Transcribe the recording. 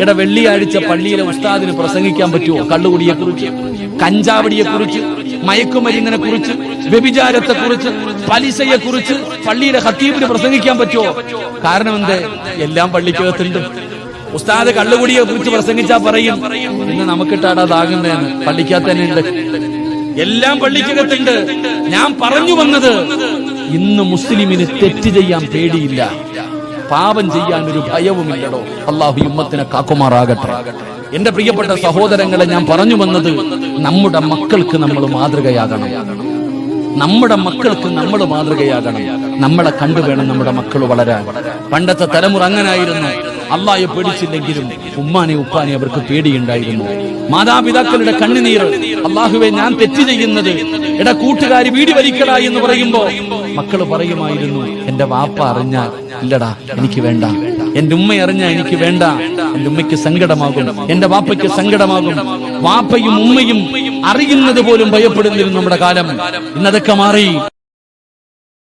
എടാ വെള്ളിയാഴ്ച പള്ളിയിലെ ഉസ്താദിന് പ്രസംഗിക്കാൻ പറ്റുമോ കള്ളുകുടിയെ കുറിച്ച് കഞ്ചാവടിയെ കുറിച്ച് മയക്കുമരുന്നിനെ കുറിച്ച് വ്യഭിചാരത്തെ കുറിച്ച് പലിശയെ കുറിച്ച് പള്ളിയിലെ ഹത്തീബിന് പ്രസംഗിക്കാൻ പറ്റുമോ കാരണം എന്ത്? എല്ലാം പള്ളിക്കകത്തുണ്ട്. ഉസ്താദ് കള്ളുകുടിയെ കുറിച്ച് പ്രസംഗിച്ചാ പറയും ഇന്ന് നമുക്കിട്ടാടാതാകുന്നതെന്ന് പള്ളിക്കകത്ത് തന്നെ ഉണ്ട്. എല്ലാം പള്ളിക്കകത്തുണ്ട്. ഞാൻ പറഞ്ഞു വന്നത് ഇന്ന് മുസ്ലിമിന് തെറ്റ് ചെയ്യാൻ പേടിയില്ല. പാപം ചെയ്യാൻ ഒരു ഭയവുമില്ലടോ. അള്ളാഹു ഉമ്മത്തിനെ കാക്കുമാറാകട്ടെ. എന്റെ പ്രിയപ്പെട്ട സഹോദരങ്ങളെ ഞാൻ പറഞ്ഞു വന്നത് നമ്മുടെ മക്കൾക്ക് നമ്മൾ മാതൃകയാകണം. നമ്മുടെ മക്കൾക്ക് നമ്മൾ മാതൃകയാകണം. നമ്മളെ കണ്ടു വേണം നമ്മുടെ മക്കൾ വളരാൻ. പണ്ടത്തെ തലമുറ അങ്ങനായിരുന്നു. അള്ളായെ പേടിച്ചില്ലെങ്കിലും ഉമ്മാനെ ഉപ്പാനെ അവർക്ക് പേടിയുണ്ടായിരുന്നു. മാതാപിതാക്കളുടെ കണ്ണുനീർ അള്ളാഹുവെ ഞാൻ തെറ്റ് ചെയ്യുന്നത്. എടാ കൂട്ടുകാരി വീടി വലിക്കട എന്ന് പറയുമ്പോ മക്കൾ പറയുമായിരുന്നു എന്റെ വാപ്പ അറിഞ്ഞാൽ ഇല്ലടാ എനിക്ക് വേണ്ട. എന്റെ ഉമ്മ അറിഞ്ഞാൽ എനിക്ക് വേണ്ട. എന്റെ ഉമ്മയ്ക്ക് സങ്കടമാകും. എന്റെ വാപ്പയ്ക്ക് സങ്കടമാകും. വാപ്പയും ഉമ്മയും അറിയുന്നത് പോലും ഭയപ്പെടുന്നിരുന്നു നമ്മുടെ കാലം. ഇന്നതൊക്കെ മാറി.